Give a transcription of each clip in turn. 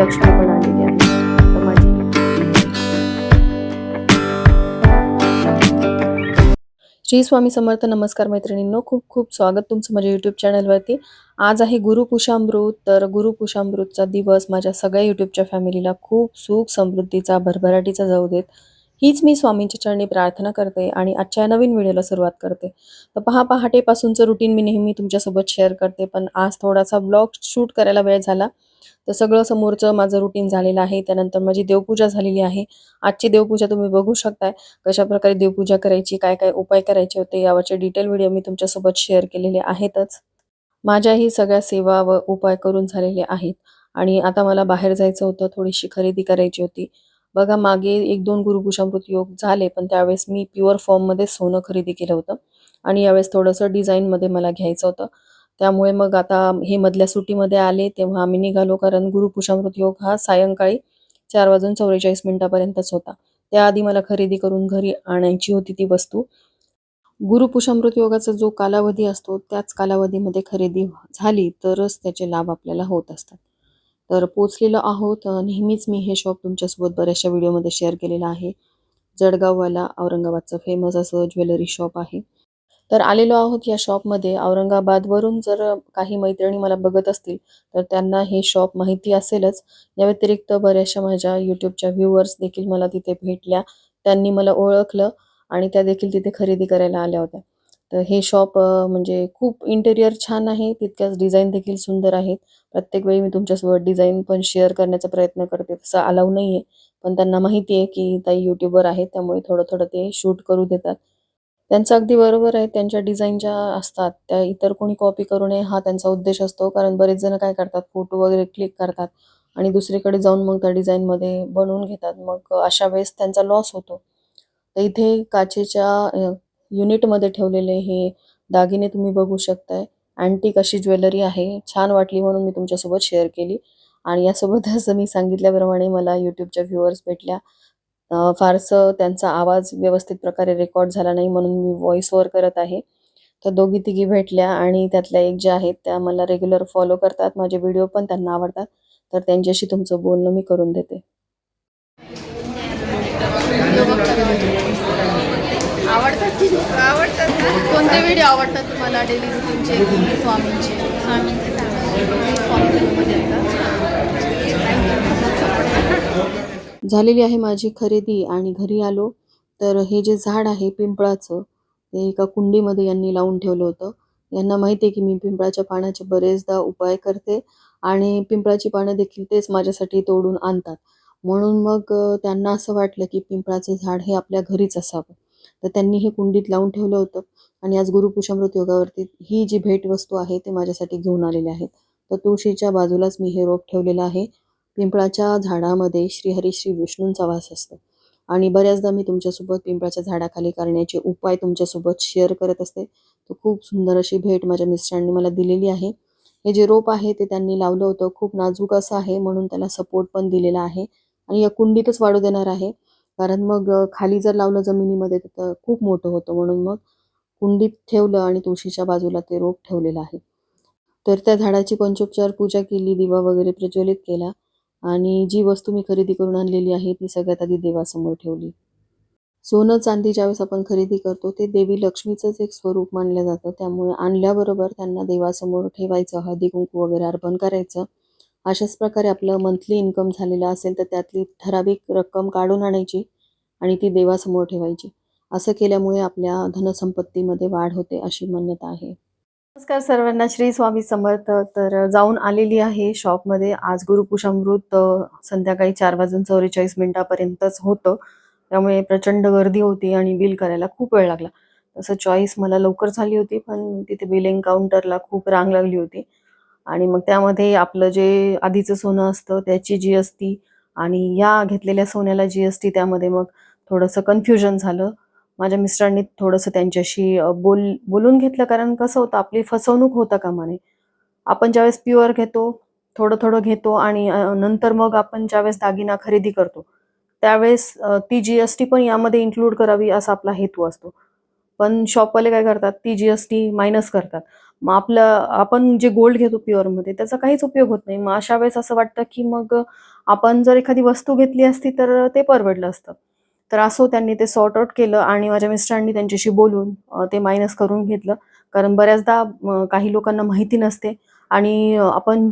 लक्ष्मी पण आलेली आहे. तर माझी श्री स्वामी समर्थ नमस्कार मैत्रिणींनो. खूप खूप स्वागत तुमचं माझ्या यूट्यूब चॅनलवरती आज आहे गुरुपुषामृत तर गुरुपुषामृतचा दिवस माझ्या सगळ्या यूट्यूबच्या फॅमिलीला खूप सुख समृद्धीचा भरभराटीचा जाऊ देत. हीच मी स्वामींच्या चरणी प्रार्थना करते आणि आजच्या नवीन व्हिडिओला सुरुवात करते. तर पहा पहाटेपासूनचं रुटीन मी नेहमी तुमच्यासोबत शेअर करते. पण आज थोडासा ब्लॉग शूट करायला वेळ झाला. तर सगळं समोरचं माझं रुटीन झालेलं आहे. त्यानंतर माझी देवपूजा झालेली आहे. आजची देवपूजा तुम्ही बघू शकताय. कशा प्रकारे देवपूजा करायची काय काय उपाय करायचे होते यावरचे डिटेल व्हिडिओ मी तुमच्यासोबत शेअर केलेले आहेतच. माझ्याही सगळ्या सेवा व उपाय करून झालेले आहेत. आणि आता मला बाहेर जायचं होतं थोडीशी खरेदी करायची होती. बघा मागे एक दोन गुरुकुशामृत योग झाले पण त्यावेळेस मी प्युअर फॉर्ममध्ये सोनं खरेदी केलं होतं. आणि यावेळेस थोडंसं डिझाईनमध्ये मला घ्यायचं होतं. त्यामुळे मग आता हे मधल्या सुट्टीमध्ये आले तेव्हा आम्ही निघालो कारण गुरुपुषामृत योग हा सायंकाळी चार वाजून चौवेचाळीस मिनिटापर्यंतच होता. त्याआधी मला खरेदी करून घरी आणायची होती ती वस्तू. गुरुपुषामृत योगाचा जो कालावधी असतो त्याच कालावधीमध्ये खरेदी झाली तरच त्याचे लाभ आपल्याला होत असतात. तर पोचलेलो आहोत. नेहमीच मी हे शॉप तुमच्यासोबत बऱ्याचशा व्हिडिओमध्ये शेअर केलेलं आहे. जळगाववाला औरंगाबादचं फेमस असं ज्वेलरी शॉप आहे. तर आलेलो आहोत या शॉपमध्ये. औरंगाबादवरून जर काही मैत्रिणी मला बघत असतील तर त्यांना हे शॉप माहिती असेलच. या व्यतिरिक्त बऱ्याचशा माझ्या यूट्यूबच्या व्ह्युअर्स देखील मला तिथे भेटल्या. त्यांनी मला ओळखलं आणि त्या देखील तिथे खरेदी करायला आल्या होत्या. तर हे शॉप म्हणजे खूप इंटेरियर छान आहे. तितक्याच डिझाईन देखील सुंदर आहेत. प्रत्येक वेळी मी तुमच्यासोबत डिझाईन पण शेअर करण्याचा प्रयत्न करते तसं अलाव नाही आहे पण त्यांना माहिती आहे की ताई यूट्यूबर आहेत त्यामुळे थोडं थोडं ते शूट करू देतात. त्यांचं अगदी बरोबर आहे. त्यांच्या डिझाईन ज्या असतात त्या इतर कोणी कॉपी करू नये हा त्यांचा उद्देश असतो. कारण बरेच जण काय करतात फोटो वगैरे क्लिक करतात आणि दुसरीकडे जाऊन मग त्या डिझाईनमध्ये बनवून घेतात. मग अशा वेळेस त्यांचा लॉस होतो. तर इथे काचेच्या युनिटमध्ये ठेवलेले हे दागिने तुम्ही बघू शकताय. अँटिक अशी ज्वेलरी आहे. छान वाटली म्हणून मी तुमच्यासोबत शेअर केली. आणि यासोबतच मी सांगितल्याप्रमाणे मला यूट्यूबच्या व्ह्युअर्स भेटल्या. फारसं त्यांचा आवाज व्यवस्थित प्रकारे रेकॉर्ड झाला नाही म्हणून मी व्हॉइस ओव्हर करत आहे. तर दोघी तिघी भेटल्या आणि त्यातल्या एक ज्या आहेत त्या मला रेग्युलर फॉलो करतात. माझे व्हिडिओ पण त्यांना आवडतात. तर त्यांच्याशी तुमचं बोलणं मी करून देते. आवडतात आवडतात कोणते व्हिडिओ आवडतात तुम्हाला डेली रुटीनचे स्वामींचे. स्वामींचे स्वामींमध्ये झालेली आहे माझी खरेदी आणि घरी आलो तर हे जे झाड आहे पिंपळाचं ते एका कुंडीमध्ये यांनी लावून ठेवलं होतं. यांना माहिती आहे की मी पिंपळाच्या पानाचे बरेचदा उपाय करते आणि पिंपळाची पानं देखील तेच माझ्यासाठी तोडून आणतात. म्हणून मग त्यांना असं वाटलं की पिंपळाचं झाड हे आपल्या घरीच असावं. तर त्यांनी हे कुंडीत लावून ठेवलं होतं आणि आज गुरुपुषामृत योगावरती ही जी भेटवस्तू आहे ते माझ्यासाठी घेऊन आलेले आहेत. तर तुळशीच्या बाजूलाच मी हे रोप ठेवलेलं आहे. पिंपळाच्या झाडामध्ये श्रीहरी श्री विष्णूंचा वास असतो. आणि बऱ्याचदा मी तुमच्यासोबत पिंपळाच्या झाडाखाली करण्याचे उपाय तुमच्यासोबत शेअर करत असते. तर खूप सुंदर अशी भेट माझ्या मिस्टरांनी मला दिलेली आहे. हे जे रोप आहे ते त्यांनी लावलं होतं. खूप नाजूक असं आहे म्हणून त्याला सपोर्ट पण दिलेला आहे. आणि या कुंडीतच वाढू देणार आहे. कारण मग खाली जर लावलं जमिनीमध्ये तर खूप मोठं होतं. म्हणून मग कुंडीत ठेवलं आणि तुळशीच्या बाजूला ते रोप ठेवलेलं आहे. तर त्या झाडाची पंचोपचार पूजा केली दिवा वगैरे प्रज्वलित केला. आणि जी वस्तू मी खरेदी करून आणलेली आहे ती सगळ्यात आधी देवासमोर ठेवली. सोनं चांदी ज्यावेळेस आपण खरेदी करतो ते देवी लक्ष्मीचंच एक स्वरूप मानलं जातं. त्यामुळे आणल्याबरोबर त्यांना देवासमोर ठेवायचं हळदी कुंकू वगैरे अर्पण करायचं. अशाच प्रकारे आपलं मंथली इन्कम झालेलं असेल तर त्यातली ठराविक रक्कम काढून आणायची आणि ती देवासमोर ठेवायची. असं केल्यामुळे आपल्या धनसंपत्तीमध्ये वाढ होते अशी मान्यता आहे. नमस्कार सर्वांना. श्री स्वामी समर्थ तर जाऊन आलेली आहे शॉपमध्ये आज गुरुपुषामृत संध्याकाळी चार वाजून चौवेचाळीस मिनिटापर्यंतच होतं. त्यामुळे प्रचंड गर्दी होती आणि बिल करायला खूप वेळ लागला. तसं चॉईस मला लवकर झाली होती पण तिथे बिलिंग काउंटरला खूप रांग लागली होती. आणि मग त्यामध्ये आपलं जे आधीचं सोनं असतं त्याची जी एस टी आणि या घेतलेल्या सोन्याला जी एस टी त्यामध्ये मग थोडंसं कन्फ्युजन झालं. माझ्या मिस्टरांनी थोडंसं त्यांच्याशी बोल बोलून घेतलं. कारण कसं होतं आपली फसवणूक होता कामा नये आपण ज्यावेळेस प्युअर घेतो थोडं थोडं घेतो आणि नंतर मग आपण ज्यावेळेस दागिना खरेदी करतो त्यावेळेस ती जी एस टी पण यामध्ये इन्क्लूड करावी असा आपला हेतू असतो. पण शॉपवाले काय करतात ती जी एस टी मायनस करतात. मग आपलं आपण जे गोल्ड घेतो प्युअरमध्ये त्याचा काहीच उपयोग होत नाही. मग अशा वेळेस असं वाटतं की मग आपण जर एखादी वस्तू घेतली असती तर ते परवडलं असतं. तर असो त्यांनी ते सॉर्ट आउट केलं आणि माझ्या मिस्टरांनी त्यांच्याशी बोलून ते मायनस करून घेतलं. कारण बऱ्याचदा काही लोकांना माहिती नसते. आणि आपण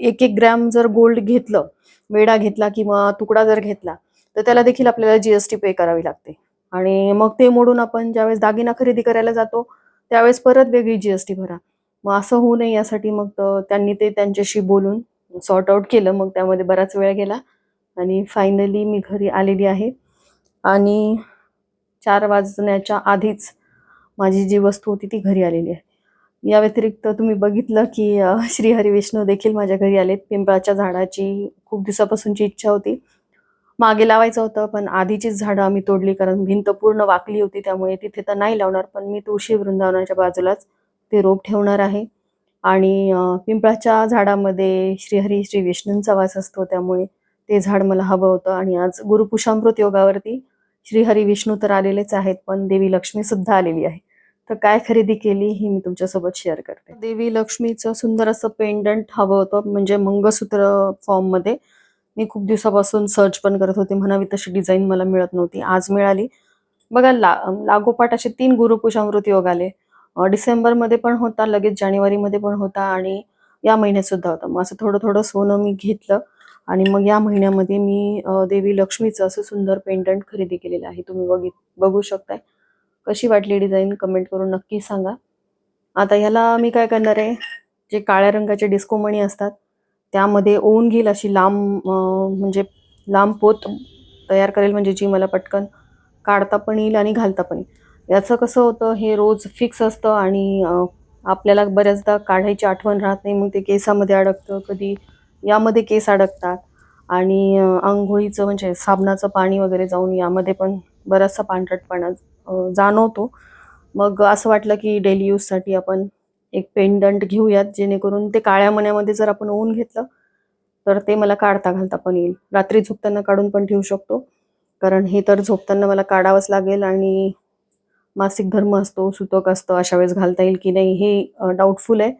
एक एक ग्रॅम जर गोल्ड घेतलं वेडा घेतला किंवा तुकडा जर घेतला तर त्याला देखील आपल्याला जीएसटी पे करावी लागते. आणि मग ते मोडून आपण ज्यावेळेस दागिना खरेदी करायला जातो त्यावेळेस परत वेगळी जीएसटी भरा. मग असं होऊ नये यासाठी मग त्यांनी ते त्यांच्याशी बोलून सॉर्ट आउट केलं. मग त्यामध्ये बराच वेळ गेला आणि फायनली मी घरी आलेली आहे. आणि चार वाजण्याच्या आधीच माझी जी वस्तू होती ती घरी आलेली आहे. या व्यतिरिक्त तुम्ही बघितलं की श्रीहरी विष्णू देखील माझ्या घरी आलेत. पिंपळाच्या झाडाची खूप दिवसापासूनची इच्छा होती. मागे लावायचं होतं पण आधीचीच झाडं आम्ही तोडली कारण भिंत पूर्ण वाकली होती त्यामुळे तिथे तर नाही लावणार पण मी तुळशी वृंदावनाच्या बाजूलाच ते रोप ठेवणार आहे. आणि पिंपळाच्या झाडामध्ये श्रीहरी श्री विष्णूंचा वास असतो त्यामुळे ते झाड मला हवं होतं. आणि आज गुरुपुषामृत योगावरती श्रीहरी विष्णू तर आलेलेच आहेत पण देवी लक्ष्मी सुद्धा आलेली आहे. तर काय खरेदी केली ही मी तुमच्यासोबत शेअर करते. देवी लक्ष्मीचं सुंदर असं पेंडंट हवं होतं म्हणजे मंगळसूत्र फॉर्ममध्ये मी खूप दिवसापासून सर्च पण करत होते म्हणावी तशी डिझाईन मला मिळत नव्हती. आज मिळाली. बघा ला लागोपाठ असे तीन गुरुपुषामृत योग आले. डिसेंबरमध्ये पण होता लगेच जानेवारीमध्ये पण होता आणि या महिन्यात सुद्धा होता. मग असं थोडं थोडं सोनं मी घेतलं. आणि मग या महिन्यामध्ये मी देवी लक्ष्मीचं असं सुंदर पेंडंट खरेदी केलेलं आहे. तुम्ही बघित बघू शकताय. कशी वाटली डिझाईन कमेंट करून नक्की सांगा. आता ह्याला मी काय करणार आहे जे काळ्या रंगाचे डिस्को मणी असतात त्यामध्ये ओवून घेईल अशी लांब म्हणजे लांब पोत तयार करेल म्हणजे जी मला पटकन काढता पण येईल आणि घालता पण येईल. याचं कसं होतं हे रोज फिक्स असतं आणि आपल्याला बऱ्याचदा काढायची आठवण राहत नाही मग ते केसामध्ये अडकतं कधी यामध्ये केस अडकतात. आणि आंघोळीचं म्हणजे साबणाचं पाणी वगैरे जाऊन यामध्ये पण बराचसा पांढरटपणा जाणवतो. मग असं वाटलं की डेली यूजसाठी आपण एक पेंडंट घेऊयात जेणेकरून ते काळ्या मण्यामध्ये जर आपण ऊन घेतलं तर ते मला काढता घालता पण येईल. रात्री झोपताना काढून पण ठेवू शकतो. कारण हे तर झोपताना मला काढावंच लागेल आणि मासिक धर्म असतो सुतक असतं अशा वेळेस घालता येईल की नाही हे डाऊटफुल आहे.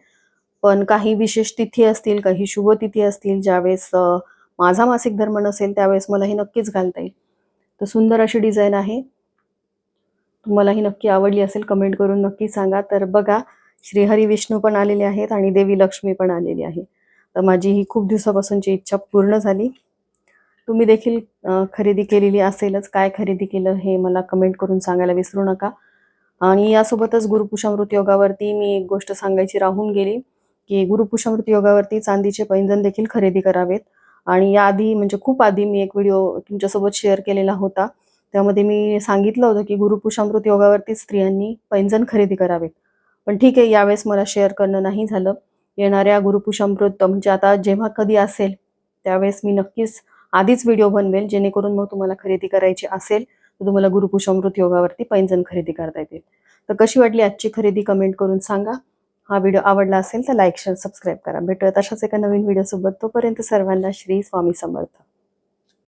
पण काही विशेष तिथी असतील काही शुभ तिथी असतील ज्यावेळेस माझा मासिक धर्म नसेल त्यावेळेस मला हे नक्कीच घालता येईल. तर सुंदर अशी डिझाईन आहे. तुम्हाला ही नक्की आवडली असेल कमेंट करून नक्की सांगा. तर बघा श्रीहरी विष्णू पण आलेले आहेत आणि देवी लक्ष्मी पण आलेली आहे. तर माझी ही खूप दिवसापासूनची इच्छा पूर्ण झाली. तुम्ही देखील खरेदी केलेली असेलच. काय खरेदी केलं हे मला कमेंट करून सांगायला विसरू नका. आणि यासोबतच गुरुपुषामृत योगावरती मी एक गोष्ट सांगायची राहून गेली. की गुरुपुषमृत योगावरती चांदीचे पैंजण देखील खरेदी करावेत. आणि याआधी म्हणजे खूप आधी मी एक व्हिडिओ तुमच्यासोबत शेअर केलेला होता. त्यामध्ये मी सांगितलं होतं की गुरुपुषामृत योगावरती स्त्रियांनी पैंजण खरेदी करावेत. पण ठीक आहे यावेळेस मला शेअर करणं नाही झालं. येणाऱ्या गुरुपुषामृत म्हणजे आता जेव्हा कधी असेल त्यावेळेस मी नक्कीच आधीच व्हिडिओ बनवेल जेणेकरून मग तुम्हाला खरेदी करायची असेल तर तुम्हाला गुरुपुषामृत योगावरती पैंजण खरेदी करता येतील. तर कशी वाटली आजची खरेदी कमेंट करून सांगा. हा व्हिडिओ आवडला असेल तर लाईक शेअर सबस्क्राईब करा. भेटूयात तशाच एका नवीन व्हिडिओसोबत. तोपर्यंत सर्वांना श्री स्वामी समर्थ.